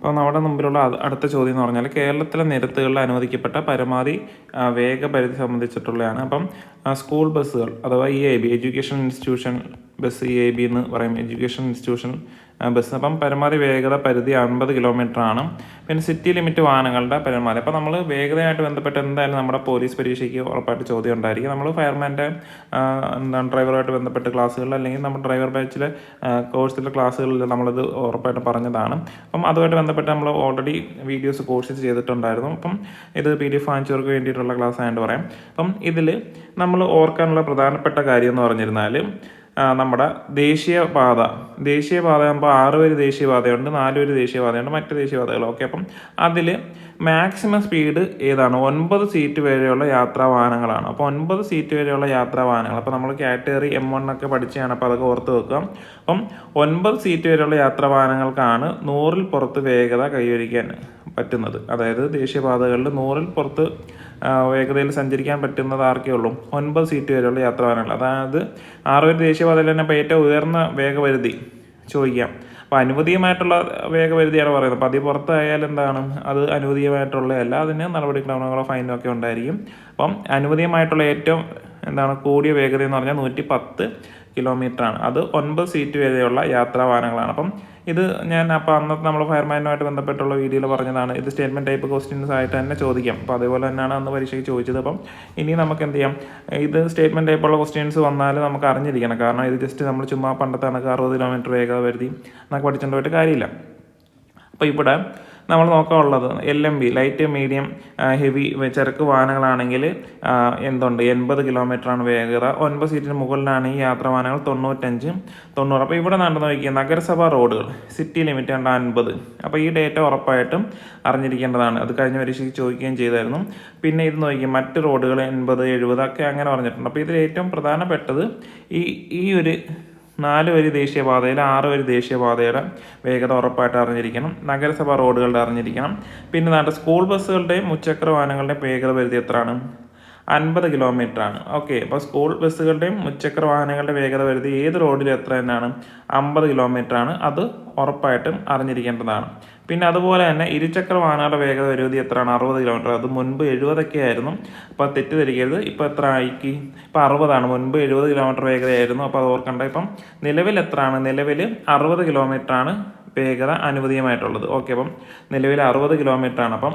അപ്പോൾ നമ്മുടെ മുമ്പിലുള്ള അടുത്ത ചോദ്യം എന്ന് പറഞ്ഞാൽ കേരളത്തിലെ നിരത്തുകളിൽ അനുവദിക്കപ്പെട്ട പരമാവധി വേഗപരിധി സംബന്ധിച്ചിട്ടുള്ളതാണ്. അപ്പം സ്കൂൾ ബസ്സുകൾ അഥവാ E A B education institution bus E A B എന്ന് പറയും. എഡ്യൂക്കേഷൻ ഇൻസ്റ്റിറ്റ്യൂഷൻ ബസ് അപ്പം പരമാവധി വേഗത പരിധി അൻപത് കിലോമീറ്റർ ആണ് പിന്നെ സിറ്റി ലിമിറ്റ് വാഹനങ്ങളുടെ പരമാവധി അപ്പോൾ നമ്മൾ വേഗതയായിട്ട് ബന്ധപ്പെട്ട് എന്തായാലും നമ്മുടെ പോലീസ് പരീക്ഷയ്ക്ക് ഉറപ്പായിട്ട് ചോദ്യം ഉണ്ടായിരിക്കും. നമ്മൾ ഫയർമാന്റെ എന്താണ് ഡ്രൈവറുമായിട്ട് ബന്ധപ്പെട്ട് ക്ലാസ്സുകളിൽ അല്ലെങ്കിൽ നമ്മുടെ ഡ്രൈവർ ബാച്ചിലെ കോഴ്സിലെ ക്ലാസ്സുകളിൽ നമ്മളത് ഉറപ്പായിട്ട് പറഞ്ഞതാണ്. അപ്പം അതുമായിട്ട് ബന്ധപ്പെട്ട് നമ്മൾ ഓൾറെഡി വീഡിയോസ് കോഴ്സ് ചെയ്തിട്ടുണ്ടായിരുന്നു. അപ്പം ഇത് പി ഡി എഫ് വാങ്ങിച്ചവർക്ക് വേണ്ടിയിട്ടുള്ള ക്ലാസ് ആയതുകൊണ്ട് പറയാം. അപ്പം ഇതിൽ നമ്മൾ ഓർക്കാനുള്ള പ്രധാനപ്പെട്ട കാര്യം എന്ന് പറഞ്ഞിരുന്നാൽ നമ്മുടെ ദേശീയപാത. ദേശീയപാത ആകുമ്പോൾ ആറ് പേര് ദേശീയപാതയുണ്ട് നാല് വരി ദേശീയപാതയുണ്ട് മറ്റ് ദേശീയപാതകൾ. ഓക്കെ അപ്പം അതിൽ മാക്സിമം സ്പീഡ് ഏതാണ്? ഒൻപത് സീറ്റ് വരെയുള്ള യാത്രാ വാഹനങ്ങളാണ് അപ്പോൾ ഒൻപത് സീറ്റ് വരെയുള്ള യാത്രാ വാഹനങ്ങൾ അപ്പോൾ നമ്മൾ കാറ്റഗറി എം വൺ ഒക്കെ പഠിച്ചാണ് അപ്പോൾ അതൊക്കെ ഓർത്ത് വെക്കുക. അപ്പം ഒൻപത് സീറ്റ് വരെയുള്ള യാത്രാ വാഹനങ്ങൾക്കാണ് നൂറിൽ പുറത്ത് വേഗത കൈവരിക്കാൻ പറ്റുന്നത്. അതായത് ദേശീയപാതകളിൽ നൂറിൽ പുറത്ത് വേഗതയിൽ സഞ്ചരിക്കാൻ പറ്റുന്നത് ആർക്കേ ഉള്ളൂ? ഒൻപത് സീറ്റ് വരെയുള്ള യാത്രാവാഹനങ്ങൾ. അതായത് ആറ് വരി ദേശീയപാതയിൽ തന്നെ ഇപ്പോൾ ഏറ്റവും ഉയർന്ന വേഗപരിധി ചോദിക്കാം. അപ്പോൾ അനുവദീയമായിട്ടുള്ള വേഗപരിധിയാണ് പറയുന്നത്. അപ്പോൾ അതിൽ പുറത്തായാൽ എന്താണ്? അത് അനുവദീയമായിട്ടുള്ളതല്ല അതിന് നടപടിക്രമങ്ങളോ ഫൈനോ ഒക്കെ ഉണ്ടായിരിക്കും. അപ്പം അനുവദീയമായിട്ടുള്ള ഏറ്റവും എന്താണ്? കൂടിയ വേഗത എന്ന് പറഞ്ഞാൽ നൂറ്റി പത്ത്. കിലോമീറ്റർ ആണ്. അത് ഒൻപത് സീറ്റ് വരെയുള്ള യാത്രാ വാഹനങ്ങളാണ് അപ്പം ഇത് ഞാൻ അപ്പോൾ അന്നത്തെ നമ്മൾ ഫയർമാനുമായിട്ട് ബന്ധപ്പെട്ടുള്ള വീഡിയോയിൽ പറഞ്ഞതാണ്. ഇത് സ്റ്റേറ്റ്മെന്റ് ടൈപ്പ് ക്വസ്റ്റ്യൻസ് ആയിട്ട് തന്നെ ചോദിക്കാം. അപ്പോൾ അതേപോലെ തന്നെയാണ് അന്ന് പരീക്ഷയ്ക്ക് ചോദിച്ചത്. അപ്പം ഇനി നമുക്ക് എന്ത് ചെയ്യാം? ഇത് സ്റ്റേറ്റ്മെന്റ് ടൈപ്പുള്ള ക്വസ്റ്റ്യൻസ് വന്നാൽ നമുക്ക് അറിഞ്ഞിരിക്കണം. കാരണം ഇത് ജസ്റ്റ് നമ്മൾ ചുമ്മാ പണ്ടത്തെ കണക്ക് അറുപത് കിലോമീറ്റർ വേഗത വരുത്തി നമുക്ക് പഠിച്ചുകൊണ്ട് പോയിട്ട് കാര്യമില്ല. അപ്പോൾ ഇവിടെ നമ്മൾ നോക്കാനുള്ളത് L M B light medium heavy ചരക്ക് വാഹനങ്ങളാണെങ്കിൽ എന്തുണ്ട്? എൺപത് ആണ് വേഗത. ഒൻപത് സീറ്റിന് മുകളിലാണ് ഈ യാത്രാ വാഹനങ്ങൾ തൊണ്ണൂറ്റഞ്ച് തൊണ്ണൂറ്. അപ്പോൾ ഇവിടെ നടന്നു നോക്കിയാൽ നഗരസഭാ റോഡുകൾ സിറ്റി ലിമിറ്റ് ഉണ്ട് അൻപത്. അപ്പോൾ ഈ ഡേറ്റ ഉറപ്പായിട്ടും അറിഞ്ഞിരിക്കേണ്ടതാണ്. അത് കഴിഞ്ഞ പരീക്ഷയ്ക്ക് ചോദിക്കുകയും ചെയ്തായിരുന്നു. പിന്നെ ഇത് നോക്കിയാൽ മറ്റ് റോഡുകൾ എൺപത് എഴുപത് ഒക്കെ അങ്ങനെ പറഞ്ഞിട്ടുണ്ട്. അപ്പോൾ ഇതിൽ ഏറ്റവും പ്രധാനപ്പെട്ടത് ഈ ഈ ഒരു നാല് വരി ദേശീയപാതയിൽ ആറ് വരി ദേശീയപാതയുടെ വേഗത ഉറപ്പായിട്ട് അറിഞ്ഞിരിക്കണം. നഗരസഭാ റോഡുകളുടെ അറിഞ്ഞിരിക്കണം. പിന്നെ നാട്ടെ സ്കൂൾ ബസ്സുകളുടെയും മുച്ചക്ര വാഹനങ്ങളുടെയും വേഗത പരിധി എത്രയാണ്? അൻപത് കിലോമീറ്റർ ആണ് ഓക്കെ അപ്പോൾ സ്കൂൾ ബസ്സുകളുടെയും മുച്ചക്ര വാഹനങ്ങളുടെ വേഗത പരിധി ഏത് റോഡിൽ എത്ര തന്നെയാണ് അമ്പത് കിലോമീറ്റർ ആണ് അത് ഉറപ്പായിട്ടും അറിഞ്ഞിരിക്കേണ്ടതാണ്. പിന്നെ അതുപോലെ തന്നെ ഇരുചക്ര വാഹനങ്ങളുടെ വേഗത പരിധി എത്രയാണ്? അറുപത് കിലോമീറ്റർ അത് മുൻപ് എഴുപതൊക്കെ ആയിരുന്നു. അപ്പോൾ തെറ്റിദ്ധരിക്കരുത്. ഇപ്പോൾ എത്ര ആയിക്ക്? ഇപ്പോൾ അറുപതാണ്. മുൻപ് എഴുപത് കിലോമീറ്റർ വേഗതയായിരുന്നു. അപ്പോൾ അത് ഓർക്കണ്ട. ഇപ്പം നിലവിൽ എത്രയാണ്? നിലവിൽ അറുപത് കിലോമീറ്ററാണ് വേഗത അനുവദീയമായിട്ടുള്ളത്. ഓക്കെ. അപ്പം നിലവിൽ അറുപത് കിലോമീറ്ററാണ് അപ്പം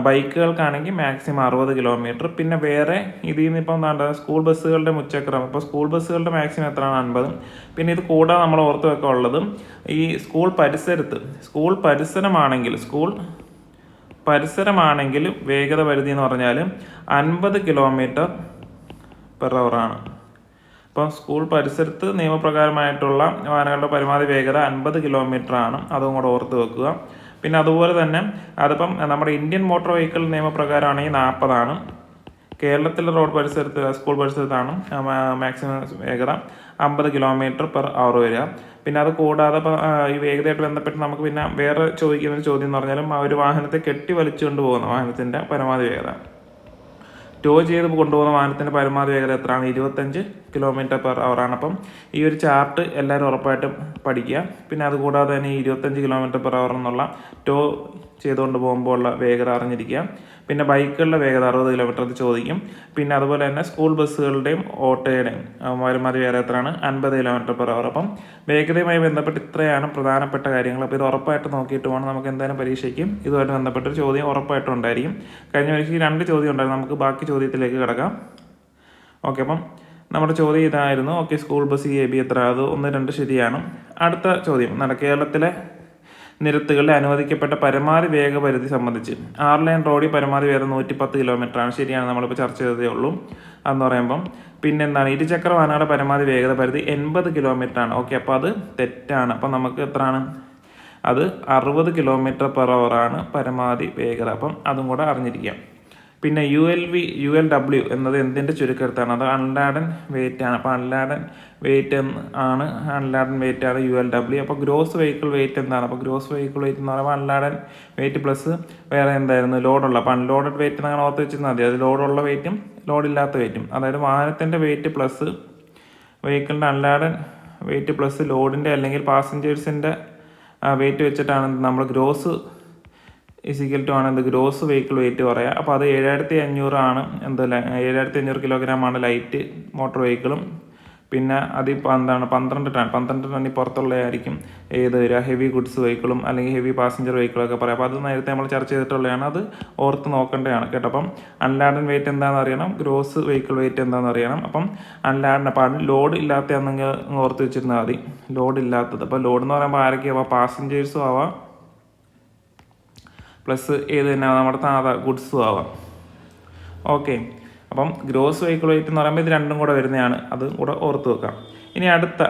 ബൈക്കുകൾക്കാണെങ്കിൽ മാക്സിമം അറുപത് കിലോമീറ്റർ പിന്നെ വേറെ ഇതിൽ നിന്ന് ഇപ്പം എന്താ സ്കൂൾ ബസ്സുകളുടെ മുച്ചക്രം. ഇപ്പോൾ സ്കൂൾ ബസ്സുകളുടെ മാക്സിമം എത്രയാണ്? അൻപത്. പിന്നെ ഇത് കൂടാതെ നമ്മൾ ഓർത്ത് വെക്കാനുള്ളത് ഈ സ്കൂൾ പരിസരത്ത് സ്കൂൾ പരിസരമാണെങ്കിൽ സ്കൂൾ പരിസരമാണെങ്കിൽ വേഗത പരിധി എന്ന് പറഞ്ഞാൽ അൻപത് കിലോമീറ്റർ പെർ അവറാണ് ഇപ്പം സ്കൂൾ പരിസരത്ത് നിയമപ്രകാരമായിട്ടുള്ള വാഹനങ്ങളുടെ പരമാവധി വേഗത അൻപത് കിലോമീറ്റർ ആണ്. അതും കൂടെ ഓർത്ത് വെക്കുക പിന്നെ അതുപോലെ തന്നെ അതിപ്പം നമ്മുടെ ഇന്ത്യൻ മോട്ടോർ വെഹിക്കിൾ നിയമപ്രകാരമാണെങ്കിൽ നാൽപ്പതാണ്. കേരളത്തിലെ റോഡ് പരിസരത്ത് സ്കൂൾ പരിസരത്താണ് മാക്സിമം വേഗത അമ്പത് കിലോമീറ്റർ പെർ അവർ വരിക. പിന്നെ അത് കൂടാതെ ഈ വേഗതയായിട്ട് ബന്ധപ്പെട്ട് നമുക്ക് പിന്നെ വേറെ ചോദിക്കുന്ന ഒരു ചോദ്യം എന്ന് പറഞ്ഞാലും ആ ഒരു വാഹനത്തെ കെട്ടി വലിച്ചുകൊണ്ട് പോകുന്ന വാഹനത്തിന്റെ പരമാവധി വേഗത. ടോ ചെയ്ത് കൊണ്ടുപോകുന്ന വാഹനത്തിന്റെ പരമാവധി വേഗത എത്രയാണ്? ഇരുപത്തഞ്ച് കിലോമീറ്റർ പെർ ആണ്. അപ്പം ഈ ഒരു ചാർട്ട് എല്ലാവരും ഉറപ്പായിട്ടും പഠിക്കുക. പിന്നെ അതുകൂടാതെ തന്നെ ഇരുപത്തഞ്ച് കിലോമീറ്റർ പെർ അവർ എന്നുള്ള ടോ ചെയ്തുകൊണ്ട് പോകുമ്പോൾ ഉള്ള വേഗത അറിഞ്ഞിരിക്കുക. പിന്നെ ബൈക്കുകളുടെ വേഗത അറുപത് കിലോമീറ്റർ ചോദിക്കും. പിന്നെ അതുപോലെ തന്നെ സ്കൂൾ ബസ്സുകളുടെയും ഓട്ടോയുടെയും ആ, വേറെ എത്രയാണ്? അൻപത് കിലോമീറ്റർ പെർ അവർ അപ്പം വേഗതയുമായി ബന്ധപ്പെട്ട് ഇത്രയാണ് പ്രധാനപ്പെട്ട കാര്യങ്ങൾ. അപ്പോൾ ഇത് ഉറപ്പായിട്ട് നോക്കിയിട്ട് വേണം നമുക്ക് എന്തായാലും പരീക്ഷയ്ക്കും ഇതുമായിട്ട് ബന്ധപ്പെട്ടൊരു ചോദ്യം ഉറപ്പായിട്ടും ഉണ്ടായിരിക്കും. കഴിഞ്ഞ പരീക്ഷയ്ക്ക് രണ്ട് ചോദ്യം ഉണ്ടായിരുന്നു. നമുക്ക് ബാക്കി ചോദ്യത്തിലേക്ക് കിടക്കാം. ഓക്കെ അപ്പം നമ്മുടെ ചോദ്യം ഇതായിരുന്നു. Okay school bus A B എത്ര? അത് ഒന്ന് രണ്ട് ശരിയാണ്. അടുത്ത ചോദ്യം. നട കേരളത്തിലെ നിരത്തുകളിൽ അനുവദിക്കപ്പെട്ട പരമാവധി വേഗപരിധി സംബന്ധിച്ച് ആറ് ലൈൻ റോഡിൽ പരമാവധി വേഗം നൂറ്റി പത്ത് കിലോമീറ്റർ ആണ് ശരിയാണ്. നമ്മളിപ്പോൾ ചർച്ച ചെയ്തതേ ഉള്ളൂ. എന്ന് പറയുമ്പം പിന്നെ എന്താണ് ഇരുചക്ര വാഹനങ്ങളുടെ പരമാവധി വേഗത പരിധി എൺപത് കിലോമീറ്റർ ആണ് ഓക്കെ അപ്പോൾ അത് തെറ്റാണ്. അപ്പം നമുക്ക് എത്രയാണ്? അത് അറുപത് കിലോമീറ്റർ പെർ ആണ് പരമാവധി വേഗത. അപ്പം അതും കൂടെ അറിഞ്ഞിരിക്കാം. പിന്നെ U L V U L W എന്നത് എന്തിന്റെ ചുരുക്കെടുത്താണ് അത് അൺലാഡൻ വെയിറ്റ് ആണ്. അപ്പോൾ അൺലാഡൻ വെയിറ്റ് ആണ് അൺലാഡൻ വെയിറ്റ് ആണ് യു എൽ ഡബ്ല്യു അപ്പോൾ ഗ്രോസ് വെഹിക്കിൾ വെയിറ്റ് എന്താണ്? അപ്പോൾ ഗ്രോസ് വെഹിക്കിൾ വെയിറ്റ് എന്ന് പറയുമ്പോൾ അൺലാഡൻ വെയിറ്റ് പ്ലസ് വേറെ എന്തായിരുന്നു? ലോഡുള്ള അപ്പോൾ അൺലോഡഡ് വെയിറ്റ് എന്നാണ് ഓർത്ത് വെച്ചിരുന്നാൽ മതി. അത് ലോഡുള്ള വെയിറ്റും ലോഡില്ലാത്ത വെയിറ്റും അതായത് വാഹനത്തിന്റെ വെയിറ്റ് പ്ലസ് വെഹിക്കിളിന്റെ അൺലാഡൻ വെയിറ്റ് പ്ലസ് ലോഡിന്റെ അല്ലെങ്കിൽ പാസഞ്ചേഴ്സിന്റെ വെയിറ്റ് വെച്ചിട്ടാണ് നമ്മൾ ഗ്രോസ് ഇസിക്കൽ ടു ആണ് എന്ത് ഗ്രോസ് വെഹിക്കിൾ വെയിറ്റ് പറയാം. അപ്പോൾ അത് ഏഴായിരത്തി അഞ്ഞൂറാണ് എന്താ ഏഴായിരത്തി അഞ്ഞൂറ് കിലോഗ്രാമാണ് ലൈറ്റ് മോട്ടോർ വെഹിക്കിളും പിന്നെ അതിൽ എന്താണ്? പന്ത്രണ്ട് ടൺ പന്ത്രണ്ട് ടണ്ണിൽ പുറത്തുള്ളതായിരിക്കും ഏത് വരിക? ഹെവി ഗുഡ്സ് വെഹിക്കിളും അല്ലെങ്കിൽ ഹെവി പാസഞ്ചർ വെഹിക്കിളൊക്കെ പറയാം. അപ്പോൾ അത് നേരത്തെ നമ്മൾ ചർച്ച ചെയ്തിട്ടുള്ളതാണ്. അത് ഓർത്ത് നോക്കേണ്ടതാണ് കേട്ടോ. അപ്പം അൺലാഡൻ വെയിറ്റ് എന്താണെന്ന് അറിയണം? ഗ്രോസ് വെഹിക്കിൾ വെയിറ്റ് എന്താണെന്ന് അറിയണം? അപ്പം അൺലാഡൻ അപ്പം ലോഡ് ഇല്ലാത്തതാണെങ്കിൽ ഓർത്ത് വെച്ചിരുന്നാൽ മതി. ലോഡ് ഇല്ലാത്തത്. അപ്പോൾ ലോഡ് എന്ന് പറയുമ്പോൾ ആരൊക്കെയാവാം? പാസഞ്ചേഴ്സും ആവാം. പ്ലസ് ഏത് തന്നെ നമ്മുടെ സാധാ ഗുഡ്സും ആവാം. ഓക്കെ അപ്പം ഗ്രോസ് വെഹിക്കിൾ വെയിറ്റ് എന്ന് പറയുമ്പോൾ ഇത് രണ്ടും കൂടെ വരുന്നതാണ്. അത് കൂടെ ഓർത്ത് വെക്കാം. ഇനി അടുത്ത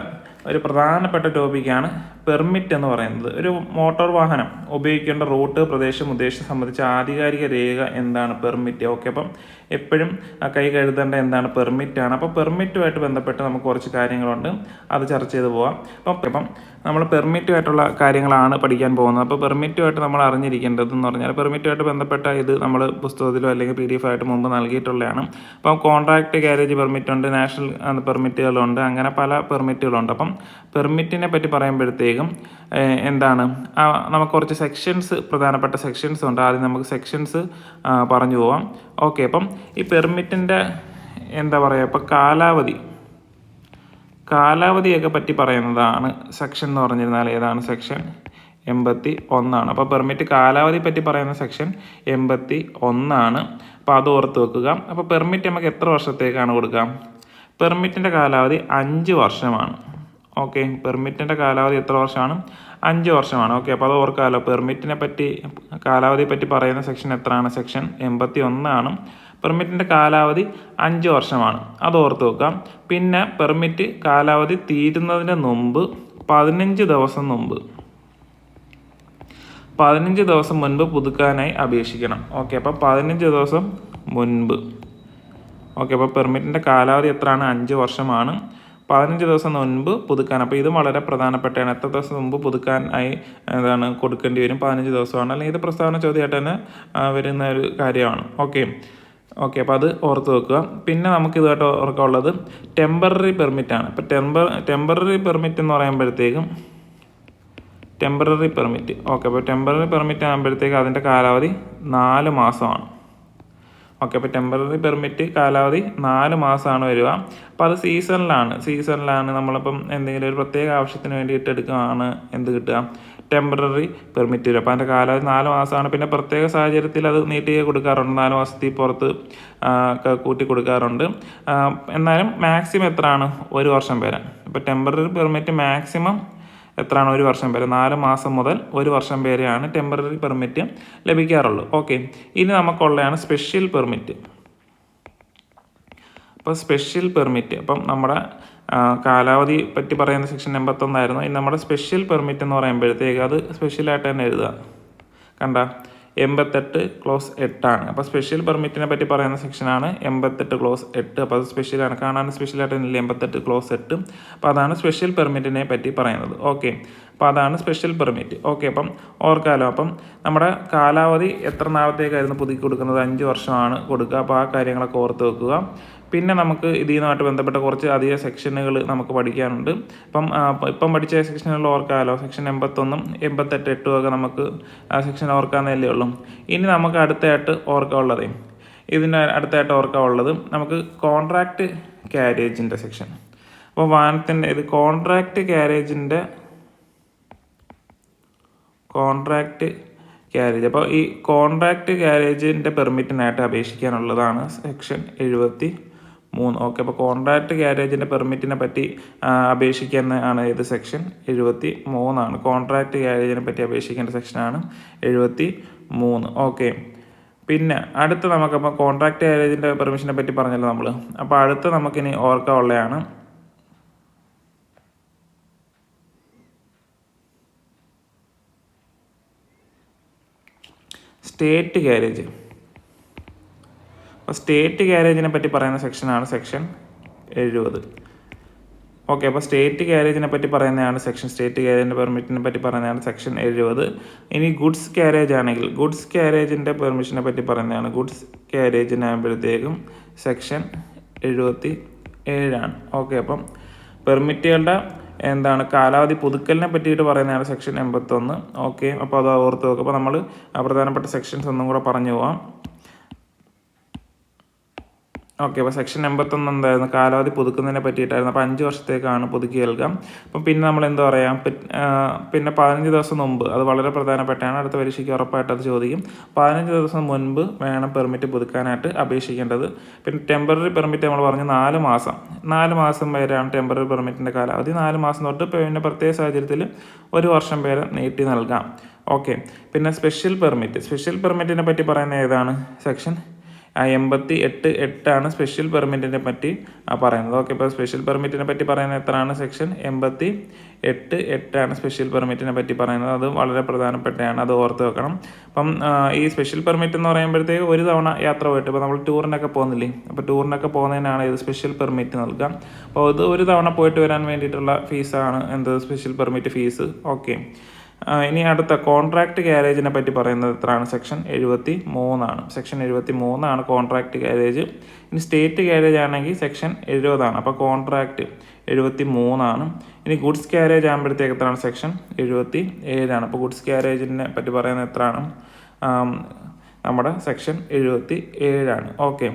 ഒരു പ്രധാനപ്പെട്ട ടോപ്പിക്കാണ് പെർമിറ്റ് എന്ന് പറയുന്നത്. ഒരു മോട്ടോർ വാഹനം ഉപയോഗിക്കേണ്ട റൂട്ട് പ്രദേശം ഉദ്ദേശം സംബന്ധിച്ച ആധികാരിക രേഖ എന്താണ് പെർമിറ്റ്? ഓക്കെ അപ്പം എപ്പോഴും കൈ കഴുതേണ്ട എന്താണ് പെർമിറ്റ് ആണ്. അപ്പോൾ പെർമിറ്റുമായിട്ട് ബന്ധപ്പെട്ട് നമുക്ക് കുറച്ച് കാര്യങ്ങളുണ്ട്. അത് ചർച്ച ചെയ്ത് പോവാം. അപ്പം ഇപ്പം നമ്മൾ പെർമിറ്റുമായിട്ടുള്ള കാര്യങ്ങളാണ് പഠിക്കാൻ പോകുന്നത്. അപ്പോൾ പെർമിറ്റുമായിട്ട് നമ്മൾ അറിഞ്ഞിരിക്കേണ്ടതെന്ന് പറഞ്ഞാൽ പെർമിറ്റുമായിട്ട് ബന്ധപ്പെട്ട ഇത് നമ്മൾ പുസ്തകത്തിലോ അല്ലെങ്കിൽ പി ഡി എഫ് ആയിട്ട് മുമ്പ് നൽകിയിട്ടുള്ളതാണ്. അപ്പം കോൺട്രാക്ട് കാരേജ് പെർമിറ്റ് ഉണ്ട് നാഷണൽ പെർമിറ്റുകളുണ്ട് അങ്ങനെ പല പെർമിറ്റുകളുണ്ട്. അപ്പം പെർമിറ്റിനെ പറ്റി പറയുമ്പോഴത്തേക്കും എന്താണ് നമുക്ക് കുറച്ച് സെക്ഷൻസ് പ്രധാനപ്പെട്ട സെക്ഷൻസ് ഉണ്ട്. ആദ്യം നമുക്ക് സെക്ഷൻസ് പറഞ്ഞു പോവാം. ഓക്കെ അപ്പം ഈ പെർമിറ്റിന്റെ എന്താ പറയുക ഇപ്പം കാലാവധി. കാലാവധിയൊക്കെ പറ്റി പറയുന്നതാണ് സെക്ഷൻ എന്ന് പറഞ്ഞിരുന്നാൽ ഏതാണ് സെക്ഷൻ എൺപത്തി ഒന്നാണ് അപ്പോൾ പെർമിറ്റ് കാലാവധി പറ്റി പറയുന്ന സെക്ഷൻ എൺപത്തി ഒന്നാണ് അപ്പോൾ അത് ഓർത്ത് വെക്കുക. അപ്പോൾ പെർമിറ്റ് നമുക്ക് എത്ര വർഷത്തേക്കാണ് കൊടുക്കുക പെർമിറ്റിന്റെ കാലാവധി അഞ്ച് വർഷമാണ്. ഓക്കെ പെർമിറ്റിന്റെ കാലാവധി എത്ര വർഷമാണ്? അഞ്ച് വർഷമാണ്. ഓക്കെ അപ്പോൾ അത് ഓർക്കാമല്ലോ പെർമിറ്റിനെ പറ്റി കാലാവധിയെ പറ്റി പറയുന്ന സെക്ഷൻ എത്രയാണ്? സെക്ഷൻ എൺപത്തി ഒന്നാണ് പെർമിറ്റിന്റെ കാലാവധി അഞ്ച് വർഷമാണ്. അത് ഓർത്ത് വെക്കാം. പിന്നെ പെർമിറ്റ് കാലാവധി തീരുന്നതിന് മുമ്പ് പതിനഞ്ച് ദിവസം മുമ്പ്. പതിനഞ്ച് ദിവസം മുൻപ് പുതുക്കാനായി അപേക്ഷിക്കണം. ഓക്കെ അപ്പോൾ പതിനഞ്ച് ദിവസം മുൻപ്. ഓക്കെ അപ്പോൾ പെർമിറ്റിന്റെ കാലാവധി എത്രയാണ്? അഞ്ച് വർഷമാണ്. പതിനഞ്ച് ദിവസം മുൻപ് പുതുക്കാൻ. അപ്പോൾ ഇത് വളരെ പ്രധാനപ്പെട്ടതാണ്. എത്ര ദിവസം മുമ്പ് പുതുക്കാൻ ആയി എന്താണ് കൊടുക്കേണ്ടി വരും? പതിനഞ്ച് ദിവസമാണ്. അല്ലെങ്കിൽ ഇത് പ്രസ്താവന ചോദ്യമായിട്ട് തന്നെ വരുന്ന ഒരു കാര്യമാണ്. ഓക്കെ. ഓക്കെ അപ്പോൾ അത് ഓർത്ത് വെക്കുക. പിന്നെ നമുക്ക് ഇതുമായിട്ട് ഓർക്കാനുള്ളത് ടെമ്പററി പെർമിറ്റാണ്. ഇപ്പോൾ ടെമ്പർ ടെമ്പററി പെർമിറ്റ് എന്ന് പറയുമ്പോഴത്തേക്കും ടെമ്പററി പെർമിറ്റ്. ഓക്കെ അപ്പോൾ ടെമ്പററി പെർമിറ്റ് ആകുമ്പോഴത്തേക്ക് അതിന്റെ കാലാവധി നാല് മാസമാണ്. ഓക്കെ അപ്പോൾ ടെമ്പററി പെർമിറ്റ് കാലാവധി നാല് മാസമാണ് വരിക. അപ്പോൾ അത് സീസണിലാണ് സീസണിലാണ് നമ്മളിപ്പം എന്തെങ്കിലും ഒരു പ്രത്യേക ആവശ്യത്തിന് വേണ്ടിയിട്ട് എടുക്കുകയാണ് എന്ത് കിട്ടുക? ടെമ്പററി പെർമിറ്റ് വരും അപ്പോൾ അതിന്റെ കാലാവധി നാല് മാസമാണ്. പിന്നെ പ്രത്യേക സാഹചര്യത്തിൽ അത് നീട്ടി കൊടുക്കാറുണ്ട്. നാല് മാസത്തിൽ പുറത്ത് കൂട്ടി കൊടുക്കാറുണ്ട്. എന്നാലും മാക്സിമം എത്രയാണ്? ഒരു വർഷം വരെ. ഇപ്പോൾ ടെമ്പററി പെർമിറ്റ് മാക്സിമം എത്രയാണ് ഒരു വർഷം വരെ നാല് മാസം മുതൽ ഒരു വർഷം വരെയാണ് ടെമ്പററി പെർമിറ്റ് ലഭിക്കാറുള്ളൂ. ഓക്കെ ഇനി നമുക്കുള്ളതാണ് സ്പെഷ്യൽ പെർമിറ്റ് അപ്പോൾ സ്പെഷ്യൽ പെർമിറ്റ് അപ്പം നമ്മുടെ കാലാവധി പറ്റി പറയുന്ന സെക്ഷൻ എൺപത്തൊന്നായിരുന്നു ഇനി നമ്മുടെ സ്പെഷ്യൽ പെർമിറ്റ് എന്ന് പറയുമ്പോഴത്തേക്ക് അത് സ്പെഷ്യലായിട്ട് തന്നെ എഴുതുക. കണ്ട? എൺപത്തെട്ട് ക്ലോസ് എട്ടാണ്. അപ്പോൾ സ്പെഷ്യൽ പെർമിറ്റിനെ പറ്റി പറയുന്ന സെക്ഷനാണ് എൺപത്തെട്ട് ക്ലോസ് എട്ട്. അപ്പോൾ അത് സ്പെഷ്യലാണ് കാണാൻ സ്പെഷ്യലായിട്ട് ഇല്ല എൺപത്തെട്ട് ക്ലോസ് എട്ട്. അപ്പോൾ അതാണ് സ്പെഷ്യൽ പെർമിറ്റിനെ പറ്റി പറയുന്നത്. ഓക്കെ അപ്പോൾ അതാണ് സ്പെഷ്യൽ പെർമിറ്റ് ഓക്കെ അപ്പം ഓർക്കാലോ. അപ്പം നമ്മുടെ കാലാവധി എത്ര നാളത്തേക്കായിരുന്നു പുതുക്കി കൊടുക്കുന്നത്? അഞ്ച് വർഷമാണ് കൊടുക്കുക. അപ്പോൾ ആ കാര്യങ്ങളൊക്കെ ഓർത്ത് വെക്കുക. പിന്നെ നമുക്ക് ഇതിനുമായിട്ട് ബന്ധപ്പെട്ട കുറച്ച് അധിക സെക്ഷനുകൾ നമുക്ക് പഠിക്കാനുണ്ട്. ഇപ്പം ഇപ്പം പഠിച്ച സെക്ഷനുകൾ ഓർക്കാമല്ലോ സെക്ഷൻ എൺപത്തൊന്നും എൺപത്തെട്ട് എട്ടും ഒക്കെ നമുക്ക് ആ സെക്ഷൻ ഓർക്കാമെന്നല്ലേ ഉള്ളൂ. ഇനി നമുക്ക് അടുത്തായിട്ട് ഓർക്കാനുള്ളത് ഇതിന് അടുത്തായിട്ട് ഓർക്കാനുള്ളത് നമുക്ക് കോൺട്രാക്റ്റ് ക്യാരേജിന്റെ സെക്ഷൻ അപ്പോൾ വാഹനത്തിന്റെ ഇത് കോൺട്രാക്റ്റ് ക്യാരേജിന്റെ കോൺട്രാക്റ്റ് ക്യാരേജ് അപ്പോൾ ഈ കോൺട്രാക്റ്റ് ക്യാരേജിന്റെ പെർമിറ്റിനായിട്ട് അപേക്ഷിക്കാനുള്ളതാണ് സെക്ഷൻ എഴുപത്തി മൂന്ന്. ഓക്കെ അപ്പോൾ കോൺട്രാക്ട് ക്യാരേജിന്റെ പെർമിറ്റിനെ പറ്റി അപേക്ഷിക്കുന്ന ആണ് ഇത് സെക്ഷൻ എഴുപത്തി മൂന്നാണ് കോൺട്രാക്ട് ക്യാരേജിനെ പറ്റി അപേക്ഷിക്കേണ്ട സെക്ഷനാണ് എഴുപത്തി മൂന്ന് ഓക്കെ പിന്നെ അടുത്ത് നമുക്കപ്പോൾ കോൺട്രാക്ട് ക്യാരേജിന്റെ പെർമിഷനെ പറ്റി പറഞ്ഞല്ലോ നമ്മൾ അപ്പോൾ അടുത്ത് നമുക്കിനി ഓർക്കാൻ ഉള്ളതാണ് സ്റ്റേറ്റ് ക്യാരേജ് അപ്പോൾ സ്റ്റേറ്റ് ഗ്യാരേജിനെ പറ്റി പറയുന്ന സെക്ഷനാണ് സെക്ഷൻ എഴുപത്. ഓക്കെ അപ്പോൾ സ്റ്റേറ്റ് ഗ്യാരേജിനെ പറ്റി പറയുന്നതാണ് സെക്ഷൻ സ്റ്റേറ്റ് ഗ്യാരേജിന്റെ പെർമിറ്റിനെ പറ്റി പറയുന്നതാണ് സെക്ഷൻ എഴുപത്. ഇനി ഗുഡ്സ് ക്യാരേജ് ആണെങ്കിൽ ഗുഡ്സ് ക്യാരേജിന്റെ പെർമിഷനെ പറ്റി പറയുന്നതാണ്. ഗുഡ്സ് ക്യാരേജിനാകുമ്പോഴത്തേക്കും സെക്ഷൻ എഴുപത്തി ഏഴാണ് ഓക്കെ അപ്പം പെർമിറ്റുകളുടെ എന്താണ് കാലാവധി പുതുക്കലിനെ പറ്റിയിട്ട് പറയുന്നതാണ് സെക്ഷൻ എൺപത്തൊന്ന്. ഓക്കെ അപ്പോൾ അത് ഓർത്ത് വെക്കുക അപ്പോൾ നമ്മൾ പ്രധാനപ്പെട്ട സെക്ഷൻസ് ഒന്നും കൂടെ പറഞ്ഞു പോവാം. ഓക്കെ അപ്പോൾ സെക്ഷൻ എൺപത്തൊന്ന് എന്തായിരുന്നു? കാലാവധി പുതുക്കുന്നതിനെ പറ്റിയിട്ടായിരുന്നു. അപ്പോൾ അഞ്ച് വർഷത്തേക്കാണ് പുതുക്കി നൽകാം. അപ്പം പിന്നെ നമ്മൾ എന്താ പറയുക പിന്നെ പതിനഞ്ച് ദിവസം മുമ്പ് അത് വളരെ പ്രധാനപ്പെട്ടാണ് അടുത്ത പരീക്ഷയ്ക്ക് ഉറപ്പായിട്ട് അത് ചോദിക്കും. പതിനഞ്ച് ദിവസം മുൻപ് വേണം പെർമിറ്റ് പുതുക്കാനായിട്ട് അപേക്ഷിക്കേണ്ടത്. പിന്നെ ടെമ്പററി പെർമിറ്റ് നമ്മൾ പറഞ്ഞു നാല് മാസം. നാല് മാസം വരെയാണ് ടെമ്പററി പെർമിറ്റിന്റെ കാലാവധി. നാല് മാസം തൊട്ട് പിന്നെ പ്രത്യേക സാഹചര്യത്തിൽ ഒരു വർഷം വരെ നീട്ടി നൽകാം. ഓക്കെ പിന്നെ സ്പെഷ്യൽ പെർമിറ്റ് സ്പെഷ്യൽ പെർമിറ്റിനെ പറ്റി പറയുന്ന ഏതാണ്? സെക്ഷൻ എൺപത്തി എട്ട് എട്ടാണ് സ്പെഷ്യൽ പെർമിറ്റിനെ പറ്റി പറയുന്നത്. ഓക്കെ ഇപ്പോൾ സ്പെഷ്യൽ പെർമിറ്റിനെ പറ്റി പറയുന്നത് എത്രയാണ് സെക്ഷൻ എൺപത്തി എട്ട് എട്ടാണ് സ്പെഷ്യൽ പെർമിറ്റിനെ പറ്റി പറയുന്നത്. അത് വളരെ പ്രധാനപ്പെട്ടതാണ്. അത് ഓർത്ത് വെക്കണം. അപ്പം ഈ സ്പെഷ്യൽ പെർമിറ്റ് എന്ന് പറയുമ്പോഴത്തേക്ക് ഒരു തവണ യാത്ര പോയിട്ട് ഇപ്പോൾ നമ്മൾ ടൂറിനൊക്കെ പോകുന്നില്ലേ? അപ്പോൾ ടൂറിനൊക്കെ പോകുന്നതിനാണ് ഇത് സ്പെഷ്യൽ പെർമിറ്റ് നൽകുക അപ്പോൾ ഇത് ഒരു തവണ പോയിട്ട് വരാൻ വേണ്ടിയിട്ടുള്ള ഫീസാണ് എന്ത് സ്പെഷ്യൽ പെർമിറ്റ് ഫീസ് ഓക്കെ ഇനി അടുത്ത കോൺട്രാക്ട് ക്യാരേജിനെ പറ്റി പറയുന്നത് എത്രയാണ്? സെക്ഷൻ എഴുപത്തി മൂന്നാണ് സെക്ഷൻ എഴുപത്തി മൂന്നാണ് കോൺട്രാക്ട് ക്യാരേജ് ഇനി സ്റ്റേറ്റ് ക്യാരേജ് ആണെങ്കിൽ സെക്ഷൻ എഴുപതാണ്. അപ്പോൾ കോൺട്രാക്ട് എഴുപത്തി മൂന്നാണ് ഇനി ഗുഡ്സ് ക്യാരേജ് ആകുമ്പോഴത്തേക്ക് എത്രയാണ്? സെക്ഷൻ എഴുപത്തി ഏഴാണ് അപ്പോൾ ഗുഡ്സ് ക്യാരേജിനെ പറ്റി പറയുന്നത് എത്രയാണ്? നമ്മുടെ സെക്ഷൻ എഴുപത്തി ഏഴാണ് ഓക്കെ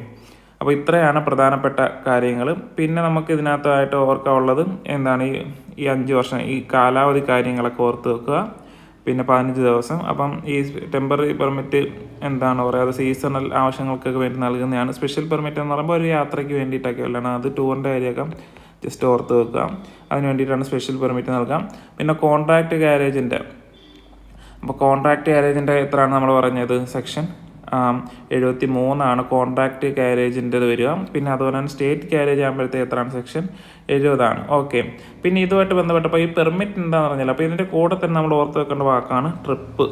അപ്പോൾ ഇത്രയാണ് പ്രധാനപ്പെട്ട കാര്യങ്ങൾ പിന്നെ നമുക്ക് ഇതിനകത്തായിട്ട് ഓർക്കാനുള്ളത് എന്താണ് ഈ ഈ അഞ്ച് വർഷം ഈ കാലാവധി കാര്യങ്ങളൊക്കെ ഓർത്ത് വെക്കുക. പിന്നെ പതിനഞ്ച് ദിവസം. അപ്പം ഈ ടെമ്പററി പെർമിറ്റ് എന്താണ് പറയുക അത് സീസണൽ ആവശ്യങ്ങൾക്കൊക്കെ വേണ്ടി നൽകുന്നതാണ്. സ്പെഷ്യൽ പെർമിറ്റ് എന്ന് പറയുമ്പോൾ ഒരു യാത്രയ്ക്ക് വേണ്ടിയിട്ടൊക്കെ ഉള്ളതാണ്. അത് ടൂറിന്റെ കാര്യമൊക്കെ ജസ്റ്റ് ഓർത്ത് വെക്കുക. അതിന് വേണ്ടിയിട്ടാണ് സ്പെഷ്യൽ പെർമിറ്റ് നൽകാം. പിന്നെ കോൺട്രാക്ട് ഗാരേജിന്റെ അപ്പോൾ കോൺട്രാക്ട് ഗാരേജിന്റെ എത്രയാണ് നമ്മൾ പറഞ്ഞത്? സെക്ഷൻ എഴുപത്തി മൂന്നാണ് കോൺട്രാക്ട് കാരേജിന്റെത് വരിക. പിന്നെ അതുപോലെ തന്നെ സ്റ്റേറ്റ് കാരേജ് ആകുമ്പോഴത്തേക്ക് എത്രയാണ് സെക്ഷൻ എഴുപതാണ്. ഓക്കെ പിന്നെ ഇതുമായിട്ട് ബന്ധപ്പെട്ടപ്പോൾ ഈ പെർമിറ്റ് എന്താണെന്ന് പറഞ്ഞാൽ അപ്പോൾ ഇതിന്റെ കൂടെ തന്നെ നമ്മൾ ഓർത്ത് വെക്കേണ്ട വാക്കാണ് ട്രിപ്പ്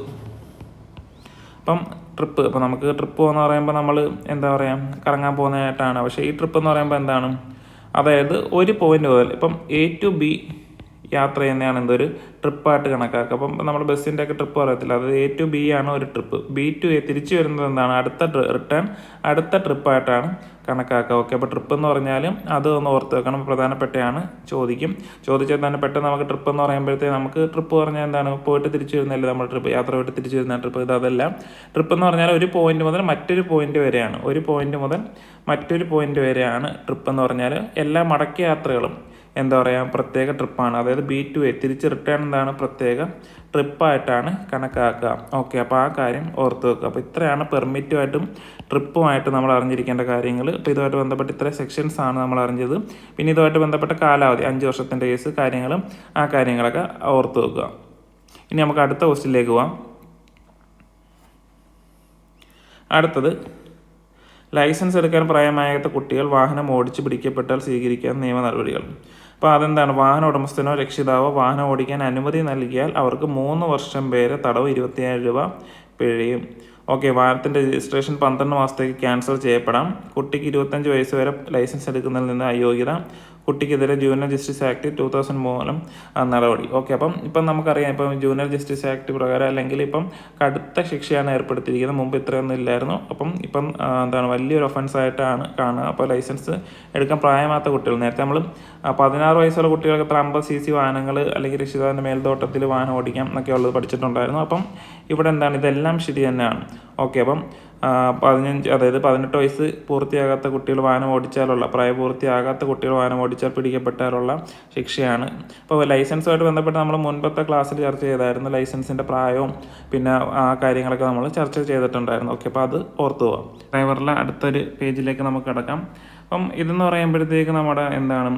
അപ്പം ട്രിപ്പ് അപ്പോൾ നമുക്ക് ട്രിപ്പ് എന്ന് പറയുമ്പോൾ നമ്മൾ എന്താ പറയുക കറങ്ങാൻ പോകുന്നതായിട്ടാണ്. പക്ഷേ ഈ ട്രിപ്പ് എന്ന് പറയുമ്പോൾ എന്താണ്? അതായത് ഒരു പോയിന്റ് മുതൽ ഇപ്പം എ ടു ബി യാത്ര ചെയ്യുന്നതാണ് എന്തൊരു ട്രിപ്പായിട്ട് കണക്കാക്കുക. അപ്പം നമ്മൾ ബസ്സിന്റെ ഒക്കെ ട്രിപ്പ് പറയത്തില്ല. അത് എ ടു ബി ആണ് ഒരു ട്രിപ്പ്. ബി ടു എ തിരിച്ചു വരുന്നത് എന്താണ്? അടുത്ത റിട്ടേൺ അടുത്ത ട്രിപ്പായിട്ടാണ് കണക്കാക്കുക. ഓക്കെ അപ്പോൾ ട്രിപ്പ് എന്ന് പറഞ്ഞാലും അത് ഒന്ന് ഓർത്ത് വെക്കണം. പ്രധാനപ്പെട്ടയാണ് ചോദിക്കും. ചോദിച്ചാൽ തന്നെ പെട്ടെന്ന് നമുക്ക് ട്രിപ്പ് എന്ന് പറയുമ്പോഴത്തേക്ക് നമുക്ക് ട്രിപ്പ് പറഞ്ഞാൽ എന്താണ്? പോയിട്ട് തിരിച്ചു വരുന്നല്ലേ നമ്മൾ ട്രിപ്പ്? യാത്ര പോയിട്ട് തിരിച്ചു വരുന്ന ട്രിപ്പ്. ഇത് അതല്ല. ട്രിപ്പ് എന്ന് പറഞ്ഞാൽ ഒരു പോയിന്റ് മുതൽ മറ്റൊരു പോയിന്റ് വരെയാണ്. ഒരു പോയിന്റ് മുതൽ മറ്റൊരു പോയിന്റ് വരെയാണ് ട്രിപ്പ് എന്ന് പറഞ്ഞാൽ എല്ലാ മടക്ക യാത്രകളും എന്താ പറയുക പ്രത്യേക ട്രിപ്പാണ്. അതായത് ബി ടു എ തിരിച്ച് റിട്ടേൺ എന്താണ് പ്രത്യേക ട്രിപ്പായിട്ടാണ് കണക്കാക്കുക. ഓക്കെ അപ്പോൾ ആ കാര്യം ഓർത്ത് വെക്കുക. അപ്പോൾ ഇത്രയാണ് പെർമിറ്റുമായിട്ടും ട്രിപ്പുമായിട്ട് നമ്മൾ അറിഞ്ഞിരിക്കേണ്ട കാര്യങ്ങൾ അപ്പോൾ ഇതുമായിട്ട് ബന്ധപ്പെട്ട് ഇത്ര സെക്ഷൻസ് ആണ് നമ്മൾ അറിഞ്ഞത്. പിന്നെ ഇതുമായിട്ട് ബന്ധപ്പെട്ട കാലാവധി അഞ്ച് വർഷത്തിന്റെ കേസ് കാര്യങ്ങളും ആ കാര്യങ്ങളൊക്കെ ഓർത്ത് വെക്കുക. ഇനി നമുക്ക് അടുത്ത ക്വസ്റ്റിലേക്ക് പോവാം. അടുത്തത് ലൈസൻസ് എടുക്കാൻ പ്രായമായ കുട്ടികൾ വാഹനം ഓടിച്ചു പിടിക്കപ്പെട്ടാൽ സ്വീകരിക്കാൻ നിയമ നടപടികൾ. അപ്പോൾ അതെന്താണ്? വാഹന ഉടമസ്ഥനോ രക്ഷിതാവോ വാഹനം ഓടിക്കാൻ അനുമതി നൽകിയാൽ അവർക്ക് മൂന്ന് വർഷം വരെ തടവ് ഇരുപത്തിയേഴ് രൂപ പിഴയും. ഓക്കെ വാഹനത്തിന്റെ രജിസ്ട്രേഷൻ പന്ത്രണ്ട് മാസത്തേക്ക് ക്യാൻസൽ ചെയ്യപ്പെടാം. കുട്ടിക്ക് ഇരുപത്തഞ്ച് വയസ്സ് വരെ ലൈസൻസ് എടുക്കുന്നതിൽ നിന്ന് അയോഗ്യത. കുട്ടിക്കെതിരെ junior justice act two thousand ആ, നടപടി. ഓക്കെ അപ്പം ഇപ്പം നമുക്കറിയാം ഇപ്പം ജൂനിയർ ജസ്റ്റിസ് ആക്ട് പ്രകാരം അല്ലെങ്കിൽ ഇപ്പം കടുത്ത ശിക്ഷയാണ് ഏർപ്പെടുത്തിയിരിക്കുന്നത്. മുമ്പ് ഇത്രയൊന്നും ഇല്ലായിരുന്നു. അപ്പം ഇപ്പം എന്താണ് വലിയൊരു ഒഫൻസ് ആയിട്ടാണ് കാണുക. അപ്പോൾ ലൈസൻസ് എടുക്കാൻ പ്രായമാത്ത കുട്ടികൾ നേരത്തെ നമ്മൾ പതിനാറ് വയസ്സുള്ള കുട്ടികൾക്ക് എത്ര അമ്പത് സി സി വാഹനങ്ങൾ അല്ലെങ്കിൽ രക്ഷിതാവിന്റെ മേൽതോട്ടത്തിൽ വാഹനം ഓടിക്കാം എന്നൊക്കെ ഉള്ളത് പഠിച്ചിട്ടുണ്ടായിരുന്നു. അപ്പം ഇവിടെ എന്താണ്? ഇതെല്ലാം ശരി തന്നെയാണ്. ഓക്കെ അപ്പം പതിനഞ്ച് അതായത് പതിനെട്ട് വയസ്സ് പൂർത്തിയാകാത്ത കുട്ടികൾ വാഹനം ഓടിച്ചാലുള്ള പ്രായപൂർത്തിയാകാത്ത കുട്ടികൾ വാഹനം ഓടിച്ചാൽ പിടിക്കപ്പെട്ടാലുള്ള ശിക്ഷയാണ്. അപ്പോൾ ലൈസൻസുമായിട്ട് ബന്ധപ്പെട്ട് നമ്മൾ മുൻപത്തെ ക്ലാസ്സിൽ ചർച്ച ചെയ്തായിരുന്നു ലൈസൻസിന്റെ പ്രായവും പിന്നെ ആ കാര്യങ്ങളൊക്കെ നമ്മൾ ചർച്ച ചെയ്തിട്ടുണ്ടായിരുന്നു. ഓക്കെ അപ്പോൾ അത് ഓർത്തു പോവാം. ഡ്രൈവറിലെ അടുത്തൊരു പേജിലേക്ക് നമുക്ക് കിടക്കാം. അപ്പം ഇതെന്ന് പറയുമ്പോഴത്തേക്ക് നമ്മുടെ എന്താണ്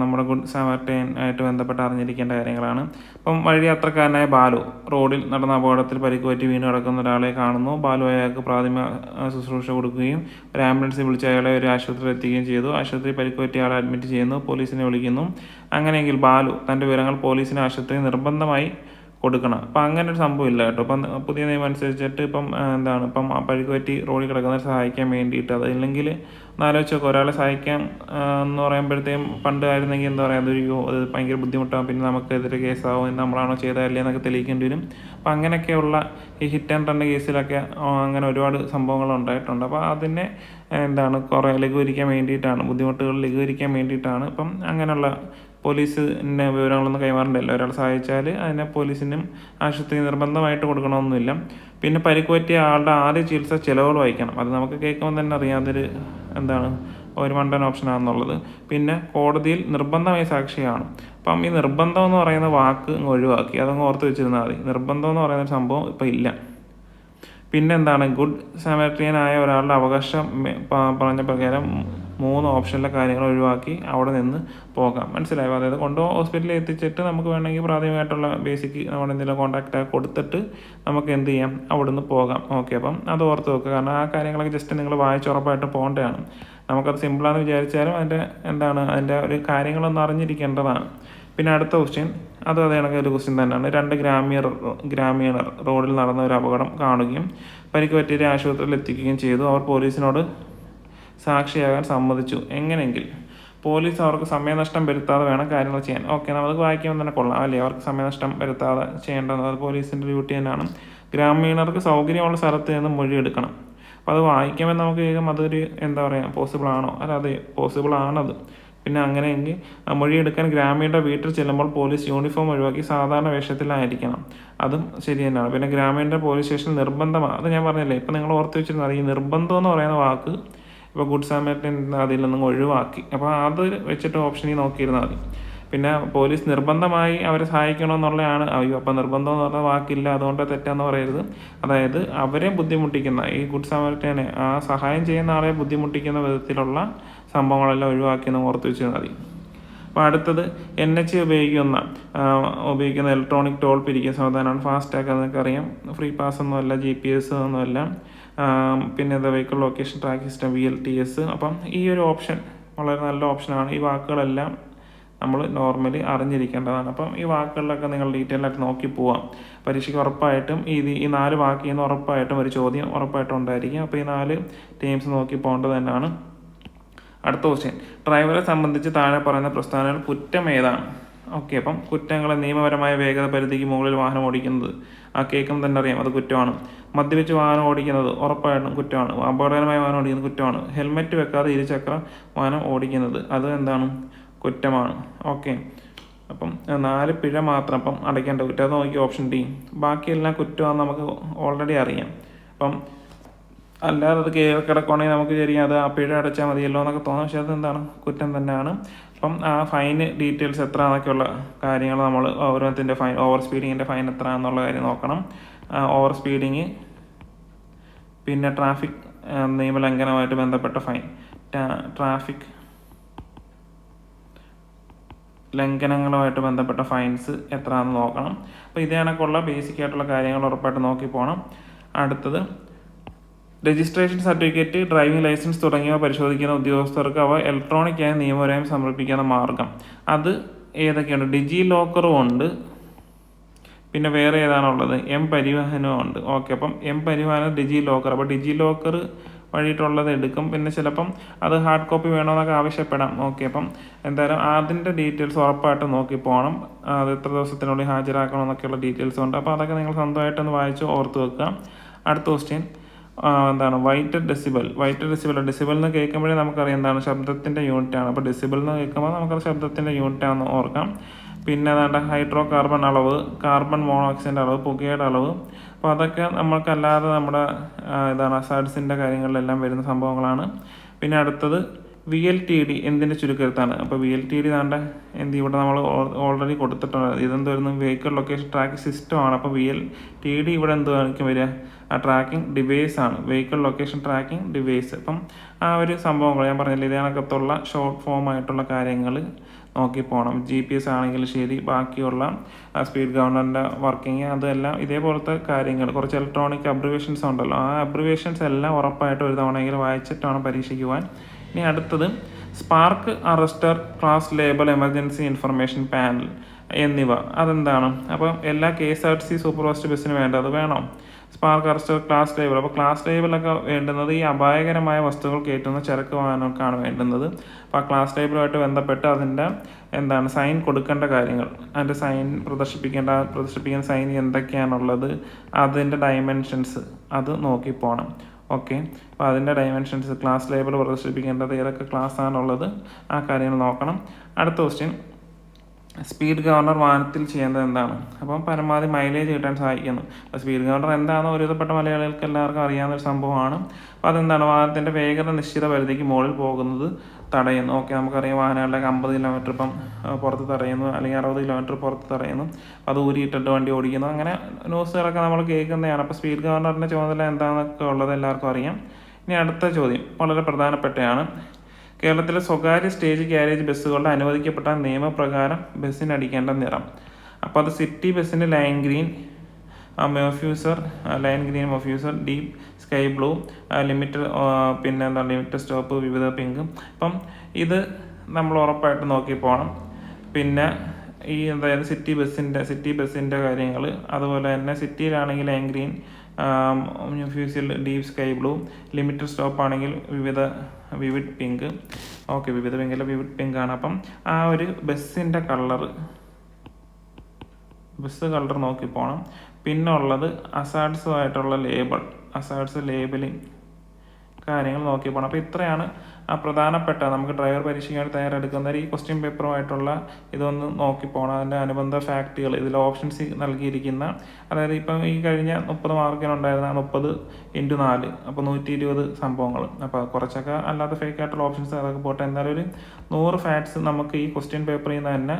നമ്മുടെ ഗുഡ് സാമർട്ടൈൻ ആയിട്ട് ബന്ധപ്പെട്ട് അറിഞ്ഞിരിക്കേണ്ട കാര്യങ്ങളാണ്. അപ്പം വഴിയാത്രക്കാരനായ ബാലു റോഡിൽ നടന്ന അപകടത്തിൽ പരിക്കുപറ്റി വീണ് കിടക്കുന്ന ഒരാളെ കാണുന്നു. ബാലു അയാൾക്ക് പ്രാഥമിക ശുശ്രൂഷ കൊടുക്കുകയും ഒരു ആംബുലൻസിൽ വിളിച്ച് അയാളെ ഒരു ആശുപത്രിയിൽ എത്തിക്കുകയും ചെയ്തു. ആശുപത്രി പരിക്കുപറ്റിയ ആളെ അഡ്മിറ്റ് ചെയ്യുന്നു. പോലീസിനെ വിളിക്കുന്നു. അങ്ങനെയെങ്കിൽ ബാലു തന്റെ വിവരങ്ങൾ പോലീസിന് ആശുപത്രി നിർബന്ധമായി കൊടുക്കണം. അപ്പം അങ്ങനെ ഒരു സംഭവം ഇല്ല കേട്ടോ. ഇപ്പം പുതിയ നിയമം അനുസരിച്ചിട്ട് ഇപ്പം എന്താണ് ഇപ്പം ആ പഴുക്ക് പറ്റി റോഡിൽ കിടക്കുന്നവരെ സഹായിക്കാൻ വേണ്ടിയിട്ട് അത് ഇല്ലെങ്കിൽ ഒന്നാലോചിച്ച് നോക്കുക ഒരാളെ സഹായിക്കാം എന്ന് പറയുമ്പോഴത്തേക്കും പണ്ട് ആയിരുന്നെങ്കിൽ എന്താ പറയുക അതൊരു ഭയങ്കര ബുദ്ധിമുട്ടാകും പിന്നെ നമുക്കെതിരെ കേസാവും. നമ്മളാണോ ചെയ്തതല്ലേ എന്നൊക്കെ തെളിയിക്കേണ്ടി വരും. അപ്പം അങ്ങനെയൊക്കെയുള്ള ഈ ഹിറ്റ് ആൻഡ് റണ്ണ് കേസിലൊക്കെ അങ്ങനെ ഒരുപാട് സംഭവങ്ങൾ ഉണ്ടായിട്ടുണ്ട്. അപ്പോൾ അതിനെ എന്താണ് കുറേ ലഘൂകരിക്കാൻ വേണ്ടിയിട്ടാണ് ബുദ്ധിമുട്ടുകൾ ലഘൂകരിക്കാൻ വേണ്ടിയിട്ടാണ് ഇപ്പം അങ്ങനെയുള്ള പോലീസിന്റെ വിവരങ്ങളൊന്നും കൈമാറേണ്ടല്ലോ ഒരാൾ സഹായിച്ചാൽ അതിനെ പോലീസിനും ആശുപത്രി നിർബന്ധമായിട്ട് കൊടുക്കണമെന്നില്ല പിന്നെ പരിക്ക് പറ്റിയ ആളുടെ ആദ്യ ചികിത്സ ചിലവുകൾ വഹിക്കണം അത് നമുക്ക് കേൾക്കുമ്പോൾ തന്നെ അറിയാതൊരു എന്താണ് ഒരു മണ്ടൻ ഓപ്ഷനാണെന്നുള്ളത് പിന്നെ കോടതിയിൽ നിർബന്ധമായ സാക്ഷിയാണ്. അപ്പം ഈ നിർബന്ധം എന്ന് പറയുന്ന വാക്ക് അങ്ങ് ഒഴിവാക്കി. അതങ്ങ് ഓർത്ത് വെച്ചിരുന്നാൽ മതി. നിർബന്ധം എന്ന് പറയുന്ന സംഭവം ഇപ്പം ഇല്ല. പിന്നെ എന്താണ്? ഗുഡ് സാമറിയനായ ഒരാളുടെ അവകാശം പറഞ്ഞ പ്രകാരം മൂന്ന് ഓപ്ഷനിലെ കാര്യങ്ങൾ ഒഴിവാക്കി അവിടെ നിന്ന് പോകാം. മനസ്സിലായോ? അതായത് കൊണ്ട് ഹോസ്പിറ്റലിൽ എത്തിച്ചിട്ട് നമുക്ക് വേണമെങ്കിൽ പ്രാഥമികമായിട്ടുള്ള ബേസിക് നമ്മുടെ എന്തെങ്കിലും കോൺടാക്റ്റ് കൊടുത്തിട്ട് നമുക്ക് എന്ത് ചെയ്യാം? അവിടെ നിന്ന് പോകാം. ഓക്കെ അപ്പം അത് ഓർത്ത് വെക്കുക. കാരണം ആ കാര്യങ്ങളൊക്കെ ജസ്റ്റ് നിങ്ങൾ വായിച്ചുറപ്പായിട്ട് പോകേണ്ടതാണ്. നമുക്കത് സിമ്പിളാന്ന് വിചാരിച്ചാലും അതിന്റെ എന്താണ് അതിന്റെ ഒരു കാര്യങ്ങളൊന്നും അറിഞ്ഞിരിക്കേണ്ടതാണ്. പിന്നെ അടുത്ത ക്വസ്റ്റ്യൻ അത് അതേ കണക്ക് ഒരു ക്വസ്റ്റ്യൻ തന്നെയാണ്. രണ്ട് ഗ്രാമീണർ ഗ്രാമീണർ റോഡിൽ നടന്ന ഒരു അപകടം കാണുകയും പരിക്ക് പറ്റിയവരെ ആശുപത്രിയിൽ എത്തിക്കുകയും ചെയ്തു. അവർ പോലീസിനോട് സാക്ഷിയാകാൻ സമ്മതിച്ചു. എങ്ങനെയെങ്കിൽ പോലീസ് അവർക്ക് സമയനഷ്ടം വരുത്താതെ വേണം കാര്യങ്ങൾ ചെയ്യാൻ. ഓക്കെ നമുക്ക് വായിക്കുമ്പോൾ തന്നെ കൊള്ളാം അല്ലേ? അവർക്ക് സമയനഷ്ടം വരുത്താതെ ചെയ്യേണ്ടത് അത് പോലീസിന്റെ ഡ്യൂട്ടി തന്നെയാണ്. ഗ്രാമീണർക്ക് സൗകര്യമുള്ള സ്ഥലത്ത് നിന്ന് മൊഴിയെടുക്കണം. അപ്പോൾ അത് വായിക്കുമ്പോൾ നമുക്ക് വേഗം അതൊരു എന്താ പറയുക പോസിബിൾ ആണോ? അല്ല അതെ പോസിബിൾ ആണത്. പിന്നെ അങ്ങനെയെങ്കിൽ മൊഴിയെടുക്കാൻ ഗ്രാമീണ വീട്ടിൽ ചെല്ലുമ്പോൾ പോലീസ് യൂണിഫോം ഒഴിവാക്കി സാധാരണ വേഷത്തിലായിരിക്കണം. അതും ശരി തന്നെയാണ്. പിന്നെ ഗ്രാമീണ പോലീസ് സ്റ്റേഷൻ നിർബന്ധമാണ് അത് ഞാൻ പറഞ്ഞില്ലേ ഇപ്പം നിങ്ങൾ ഓർത്ത് വെച്ചിരുന്നത് ഈ നിർബന്ധം എന്ന് പറയുന്ന വാക്ക് ഇപ്പോൾ ഗുഡ് സാമേറ്റൻ അതിൽ നിന്നും ഒഴിവാക്കി. അപ്പോൾ അത് വെച്ചിട്ട് ഓപ്ഷനിൽ നോക്കിയിരുന്നാൽ മതി. പിന്നെ പോലീസ് നിർബന്ധമായി അവരെ സഹായിക്കണമെന്നുള്ളതാണ്. അയ്യോ അപ്പം നിർബന്ധം എന്ന് പറഞ്ഞ വാക്കില്ല അതുകൊണ്ട് തെറ്റാന്ന് പറയരുത്. അതായത് അവരെ ബുദ്ധിമുട്ടിക്കുന്ന ഈ ഗുഡ് സമരത്തേനെ ആ സഹായം ചെയ്യുന്ന ആളെ ബുദ്ധിമുട്ടിക്കുന്ന വിധത്തിലുള്ള സംഭവങ്ങളെല്ലാം ഒഴിവാക്കി എന്ന് ഓർത്ത് വെച്ചാൽ മതി. അപ്പോൾ അടുത്തത് എൻ എച്ച് ഉപയോഗിക്കുന്ന ഉപയോഗിക്കുന്ന ഇലക്ട്രോണിക് ടോൾ പിരിക്കുന്ന സംവിധാനമാണ്. ഫാസ്റ്റാഗ് എന്നൊക്കെ അറിയാം. ഫ്രീ പാസ് ഒന്നുമല്ല ജി പി എസ് ഒന്നുമല്ല പിന്നെ എന്താ vehicle location tracking system V L T S അപ്പം ഈ ഒരു ഓപ്ഷൻ വളരെ നല്ല ഓപ്ഷനാണ് ഈ വാക്കുകളെല്ലാം നമ്മൾ നോർമലി അറിഞ്ഞിരിക്കേണ്ടതാണ്. അപ്പം ഈ വാക്കുകളിലൊക്കെ നിങ്ങൾ ഡീറ്റെയിൽ ആയിട്ട് നോക്കി പോവാം. പരീക്ഷയ്ക്ക് ഉറപ്പായിട്ടും ഈ ഈ നാല് വാക്കിൽ നിന്ന് ഉറപ്പായിട്ടും ഒരു ചോദ്യം ഉറപ്പായിട്ടും ഉണ്ടായിരിക്കും. അപ്പോൾ ഈ നാല് ടീംസ് നോക്കി പോകേണ്ടത് തന്നെയാണ്. അടുത്ത ക്വസ്റ്റ്യൻ ഡ്രൈവറെ സംബന്ധിച്ച് താഴെ പറയുന്ന പ്രസ്ഥാനങ്ങൾ കുറ്റം ഏതാണ്? ഓക്കെ അപ്പം കുറ്റങ്ങൾ നിയമപരമായ വേഗത പരിധിക്ക് മുകളിൽ വാഹനം ഓടിക്കുന്നത്. ആ കേൾക്കും തന്നെ അറിയാം അത് കുറ്റമാണ്. മദ്യപിച്ച് വാഹനം ഓടിക്കുന്നത് ഉറപ്പായിട്ടും കുറ്റമാണ്. അപകടകരമായ വാഹനം ഓടിക്കുന്നത് കുറ്റമാണ്. ഹെൽമെറ്റ് വെക്കാതെ ഇരുചക്ര വാഹനം ഓടിക്കുന്നത് അത് എന്താണ്? കുറ്റമാണ്. ഓക്കെ. അപ്പം നാല് പിഴ മാത്രം അപ്പം അടയ്ക്കേണ്ട കുറ്റം. അത് നോക്കി ഓപ്ഷൻ ഡി. ബാക്കിയെല്ലാം കുറ്റമാണെന്ന് നമുക്ക് ഓൾറെഡി അറിയാം. അപ്പം അല്ലാതെ അത് കയറി കിടക്കുകയാണെങ്കിൽ നമുക്ക് ശരി അത് ആ പിഴ അടച്ചാൽ മതിയല്ലോ എന്നൊക്കെ തോന്നുന്ന പക്ഷേ അത് എന്താണ് കുറ്റം തന്നെയാണ്. അപ്പം ആ ഫൈന് ഡീറ്റെയിൽസ് എത്ര എന്നൊക്കെയുള്ള കാര്യങ്ങൾ നമ്മൾ ഓരോരുത്തിന്റെ ഫൈൻ ഓവർ സ്പീഡിങ്ങിന്റെ ഫൈൻ എത്ര എന്നുള്ള കാര്യം നോക്കണം. ഓവർ സ്പീഡിങ് പിന്നെ ട്രാഫിക് നിയമലംഘനമായിട്ട് ബന്ധപ്പെട്ട ഫൈൻ. ട്രാഫിക് ലംഘനങ്ങളുമായിട്ട് ബന്ധപ്പെട്ട ഫൈൻസ് എത്രയാണെന്ന് നോക്കണം. അപ്പോൾ ഇതേ കണക്കുള്ള ബേസിക് ആയിട്ടുള്ള കാര്യങ്ങൾ ഉറപ്പായിട്ട് നോക്കി പോകണം അടുത്തത് രജിസ്ട്രേഷൻ സർട്ടിഫിക്കറ്റ് ഡ്രൈവിംഗ് ലൈസൻസ് തുടങ്ങിയവ പരിശോധിക്കുന്ന ഉദ്യോഗസ്ഥർക്ക് അവ ഇലക്ട്രോണിക്കായി നിയമപരമായും സമർപ്പിക്കുന്ന മാർഗം. അത് ഏതൊക്കെയുണ്ട്? ഡിജി ലോക്കറും ഉണ്ട്. പിന്നെ വേറെ ഏതാണുള്ളത്? എം പരിവാഹനവും ഉണ്ട്. ഓക്കെ അപ്പം എം പരിവാഹനം ഡിജി ലോക്കർ അപ്പോൾ ഡിജി ലോക്കർ വഴിയിട്ടുള്ളത് എടുക്കും. പിന്നെ ചിലപ്പം അത് ഹാർഡ് കോപ്പി വേണമെന്നൊക്കെ ആവശ്യപ്പെടാം. ഓക്കെ അപ്പം എന്തായാലും അതിന്റെ ഡീറ്റെയിൽസ് ഉറപ്പായിട്ട് നോക്കി പോകണം. അത് എത്ര ദിവസത്തിനുള്ളിൽ ഹാജരാക്കണം എന്നൊക്കെയുള്ള ഡീറ്റെയിൽസ് ഉണ്ട്. അപ്പോൾ അതൊക്കെ നിങ്ങൾ സ്വന്തമായിട്ടൊന്ന് വായിച്ച് ഓർത്ത് വെക്കുക. അടുത്ത ക്വസ്റ്റ്യൻ എന്താണ്? White decibel white decibel decibel എന്ന് കേൾക്കുമ്പോഴേ നമുക്കറിയാം എന്താണ്? ശബ്ദത്തിന്റെ യൂണിറ്റ് ആണ്. അപ്പോൾ ഡെസിബൽ എന്ന് കേൾക്കുമ്പോൾ നമുക്കത് ശബ്ദത്തിന്റെ യൂണിറ്റ് ആണെന്ന് ഓർക്കാം. പിന്നെ ഏതാണ്ട് ഹൈഡ്രോ കാർബൺ അളവ് കാർബൺ മോണോക്സൈഡിന്റെ അളവ് പുകയുടെ അളവ് അപ്പോൾ അതൊക്കെ നമ്മൾക്കല്ലാതെ നമ്മുടെ ഇതാണ് അസാഡ്സിന്റെ കാര്യങ്ങളിലെല്ലാം വരുന്ന സംഭവങ്ങളാണ്. പിന്നെ അടുത്തത് വി എൽ ടി ഡി എന്തിന്റെ ചുരുക്കെഴുത്താണ്? അപ്പോൾ വി എൽ ടി ഡി താണ്ട എന്ത് ഇവിടെ നമ്മൾ ഓൾറെഡി കൊടുത്തിട്ടുണ്ട്. ഇതെന്ത് വരുന്നു വെഹിക്കിൾ ലൊക്കേഷൻ ട്രാക്കിംഗ് സിസ്റ്റം ആണ്. അപ്പോൾ വി എൽ ടി ഡി ഇവിടെ എന്ത് കാണിക്കും വരിക? ആ ട്രാക്കിംഗ് ഡിവൈസ് ആണ്. വെഹിക്കിൾ ലൊക്കേഷൻ ട്രാക്കിംഗ് ഡിവൈസ് അപ്പം ആ ഒരു സംഭവങ്ങൾ ഞാൻ പറഞ്ഞില്ല ഇതിനകത്തുള്ള ഷോർട്ട് ഫോം ആയിട്ടുള്ള കാര്യങ്ങൾ നോക്കി പോകണം ജി പി എസ് ആണെങ്കിലും ശരി ബാക്കിയുള്ള സ്പീഡ് ഗവർണറിന്റെ വർക്കിംഗ് അതെല്ലാം ഇതേപോലത്തെ കാര്യങ്ങൾ. കുറച്ച് ഇലക്ട്രോണിക് അബ്രിവേഷൻസ് ഉണ്ടല്ലോ. ആ അബ്രിവേഷൻസ് എല്ലാം ഉറപ്പായിട്ട് ഒരു തവണയെങ്കിലും വായിച്ചിട്ടാണ് പരീക്ഷിക്കുവാൻ. ഇനി അടുത്തത് spark arrester class label emergency information panel എന്നിവ. അതെന്താണ്? അപ്പം എല്ലാ K S R T C superfast ബസ്സിന് വേണ്ടത് വേണോ? സ്പാർക്ക് അറസ്റ്റർ ക്ലാസ് ലേബൽ അപ്പോൾ ക്ലാസ് ലേബലൊക്കെ വേണ്ടുന്നത് ഈ അപായകരമായ വസ്തുക്കൾ കയറ്റുന്ന ചരക്ക് വാഹനങ്ങൾക്കാണ് വേണ്ടുന്നത്. അപ്പോൾ ആ ക്ലാസ് ലേബലുമായിട്ട് ബന്ധപ്പെട്ട് അതിന്റെ എന്താണ് സൈൻ കൊടുക്കേണ്ട കാര്യങ്ങൾ. അതിന്റെ സൈൻ പ്രദർശിപ്പിക്കേണ്ട പ്രദർശിപ്പിക്കുന്ന സൈൻ എന്തൊക്കെയാണുള്ളത് അതിന്റെ ഡയമെൻഷൻസ് അത് നോക്കി പോകണം ഓക്കെ അപ്പോൾ അതിന്റെ ഡയമെൻഷൻസ് ക്ലാസ് ലേബിൾ പ്രദർശിപ്പിക്കേണ്ടത് ഏതൊക്കെ ക്ലാസ് ആണുള്ളത് ആ കാര്യങ്ങൾ നോക്കണം. അടുത്ത ക്വസ്റ്റ്യൻ സ്പീഡ് ഗവർണർ വാഹനത്തിൽ ചെയ്യേണ്ടത് എന്താണ്? അപ്പം പരമാവധി മൈലേജ് കിട്ടാൻ സഹായിക്കുന്നു. അപ്പോൾ സ്പീഡ് ഗവർണർ എന്താണെന്ന് ഒരുവിധപ്പെട്ട മലയാളികൾക്ക് എല്ലാവർക്കും അറിയാവുന്ന ഒരു സംഭവമാണ്. അപ്പോൾ അതെന്താണ്? വാഹനത്തിന്റെ വേഗത നിശ്ചിത പരിധിക്ക് മുകളിൽ പോകുന്നത് തടയുന്നു. ഓക്കെ നമുക്കറിയാം വാഹനങ്ങളിലൊക്കെ അമ്പത് കിലോമീറ്റർ ഇപ്പം പുറത്ത് തടയുന്നു. അല്ലെങ്കിൽ അറുപത് കിലോമീറ്റർ പുറത്ത് തടയുന്നു. അത് ഊരിയിട്ടിട്ട് വണ്ടി ഓടിക്കുന്നു. അങ്ങനെ ന്യൂസുകളൊക്കെ നമ്മൾ കേൾക്കുന്നതാണ്. അപ്പോൾ സ്പീഡ് ഗവർണറിന്റെ ചുമതല എന്താണെന്നൊക്കെ ഉള്ളത് എല്ലാവർക്കും അറിയാം. ഇനി അടുത്ത ചോദ്യം വളരെ പ്രധാനപ്പെട്ടതാണ്. കേരളത്തിലെ സ്വകാര്യ സ്റ്റേജ് ഗ്യാരേജ് ബസ്സുകളുടെ അനുവദിക്കപ്പെട്ട നിയമപ്രകാരം ബസ്സിന് അടിക്കേണ്ട നിറം. അപ്പോൾ അത് സിറ്റി ബസ്സിന്റെ line green mofussil line green mofussil deep sky blue limit പിന്നെ എന്താ ലിമിറ്റഡ് സ്റ്റോപ്പ് വിവിധ പിങ്ക്. അപ്പം ഇത് നമ്മൾ ഉറപ്പായിട്ട് നോക്കി പോകണം. പിന്നെ ഈ എന്തായാലും സിറ്റി ബസ്സിന്റെ സിറ്റി ബസ്സിന്റെ കാര്യങ്ങൾ അതുപോലെ തന്നെ സിറ്റിയിലാണെങ്കിൽ line green ഫ്യൂസിൽ deep sky blue limited stop ആണെങ്കിൽ വിവിധ വിവിഡ് പിങ്ക്. ഓക്കെ വിവിധ പിങ്കിലെ വിവിഡ് പിങ്ക് ആണ് അപ്പം ആ ഒരു ബസ്സിന്റെ കളർ ബസ് കളർ നോക്കി പോകണം പിന്നെ ഉള്ളത് അസാഡ്സുമായിട്ടുള്ള ലേബിൾ അസാഡ്സ് ലേബലിങ് കാര്യങ്ങൾ നോക്കി പോകണം അപ്പോൾ ഇത്രയാണ് ആ പ്രധാനപ്പെട്ട നമുക്ക് ഡ്രൈവർ പരീക്ഷയ്ക്കായിട്ട് തയ്യാറെടുക്കുന്ന ഈ ക്വസ്റ്റ്യൻ പേപ്പറുമായിട്ടുള്ള ഇതൊന്ന് നോക്കി പോകണം അതിന്റെ അനുബന്ധ ഫാക്റ്റുകൾ ഇതിൽ ഓപ്ഷൻസ് നൽകിയിരിക്കുന്ന അതായത് ഇപ്പം ഈ കഴിഞ്ഞ മുപ്പത് മാർക്കിനുണ്ടായിരുന്ന മുപ്പത് ഇന്റു നാല് അപ്പോൾ നൂറ്റി ഇരുപത് സംഭവങ്ങൾ. അപ്പോൾ കുറച്ചൊക്കെ അല്ലാത്ത ഫേക്ക് ആയിട്ടുള്ള ഓപ്ഷൻസ് അതൊക്കെ പോട്ടെ. എന്തായാലും ഒരു നൂറ് ഫാക്ട്സ് നമുക്ക് ഈ ക്വസ്റ്റ്യൻ പേപ്പറിൽ നിന്ന് തന്നെ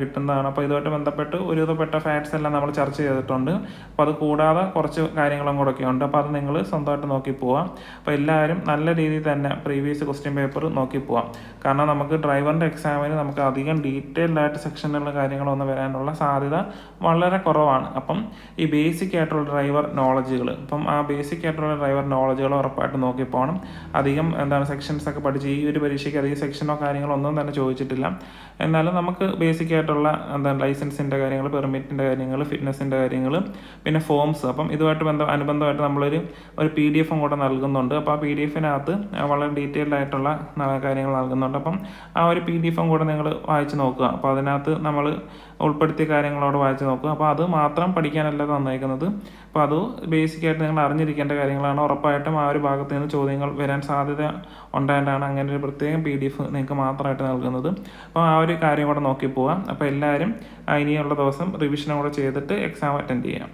കിട്ടുന്നതാണ്. അപ്പോൾ ഇതുമായിട്ട് ബന്ധപ്പെട്ട് ഒരുവിധപ്പെട്ട ഫാക്ട്സ് എല്ലാം നമ്മൾ ചർച്ച ചെയ്തിട്ടുണ്ട്. അപ്പോൾ അത് കൂടാതെ കുറച്ച് കാര്യങ്ങളും കൂടെ ഒക്കെ ഉണ്ട്. അപ്പോൾ അത് നിങ്ങൾ സ്വന്തമായിട്ട് നോക്കി പോവാം. അപ്പോൾ എല്ലാവരും നല്ല രീതിയിൽ തന്നെ പ്രീവിയസ് ക്വസ്റ്റ്യൻ പേപ്പർ നോക്കി പോവാം. കാരണം നമുക്ക് ഡ്രൈവറിന്റെ എക്സാമിന് നമുക്ക് അധികം ഡീറ്റെയിൽഡ് ആയിട്ട് സെക്ഷനിലുള്ള കാര്യങ്ങളൊന്നും വരാനുള്ള സാധ്യത വളരെ കുറവാണ്. അപ്പം ഈ ബേസിക് ആയിട്ടുള്ള ഡ്രൈവർ നോളജുകൾ അപ്പം ആ ബേസിക് ആയിട്ടുള്ള ഡ്രൈവർ നോളജുകൾ ഉറപ്പായിട്ട് നോക്കി പോകണം. അധികം എന്താണ് സെക്ഷൻസ് ഒക്കെ പഠിച്ച് ഈ ഒരു പരീക്ഷയ്ക്ക് അധികം സെക്ഷനോ കാര്യങ്ങളോ ഒന്നും തന്നെ ചോദിച്ചിട്ടില്ല. എന്നാലും നമുക്ക് ബേസിക് ആയിട്ടുള്ള എന്താണ് ലൈസൻസിന്റെ കാര്യങ്ങൾ പെർമിറ്റിന്റെ കാര്യങ്ങൾ ഫിറ്റ്നസിന്റെ കാര്യങ്ങൾ പിന്നെ ഫോംസ്. അപ്പം ഇതുമായിട്ട് ബന്ധം അനുബന്ധമായിട്ട് നമ്മളൊരു ഒരു പി ഡി എഫും കൂടെ നൽകുന്നുണ്ട്. അപ്പോൾ ആ പി ഡി എഫിനകത്ത് വളരെ ഡീറ്റെയിൽഡ് ആയിട്ടുള്ള കാര്യങ്ങൾ നൽകുന്നുണ്ട്. അപ്പം ആ ഒരു പി ഡി എഫും കൂടെ നിങ്ങൾ വായിച്ച് നോക്കുക. അപ്പോൾ അതിനകത്ത് നമ്മൾ ഉൾപ്പെടുത്തിയ കാര്യങ്ങളോട് വായിച്ച് നോക്കുക. അപ്പോൾ അത് മാത്രം പഠിക്കാനല്ല തന്നേക്കുന്നത് അപ്പോൾ അത് ബേസിക്കായിട്ട് നിങ്ങൾ അറിഞ്ഞിരിക്കേണ്ട കാര്യങ്ങളാണ്. ഉറപ്പായിട്ടും ആ ഒരു ഭാഗത്ത് നിന്ന് ചോദ്യങ്ങൾ വരാൻ സാധ്യത ഉണ്ടായിട്ടാണ് അങ്ങനെ ഒരു പ്രത്യേകം പി ഡി എഫ് നിങ്ങൾക്ക് മാത്രമായിട്ട് നൽകുന്നത്. അപ്പോൾ ആ ഒരു കാര്യം കൂടെ നോക്കി പോവാം. അപ്പോൾ എല്ലാവരും ഇനിയുള്ള ദിവസം റിവിഷനും കൂടെ ചെയ്തിട്ട് എക്സാം അറ്റൻഡ് ചെയ്യാം.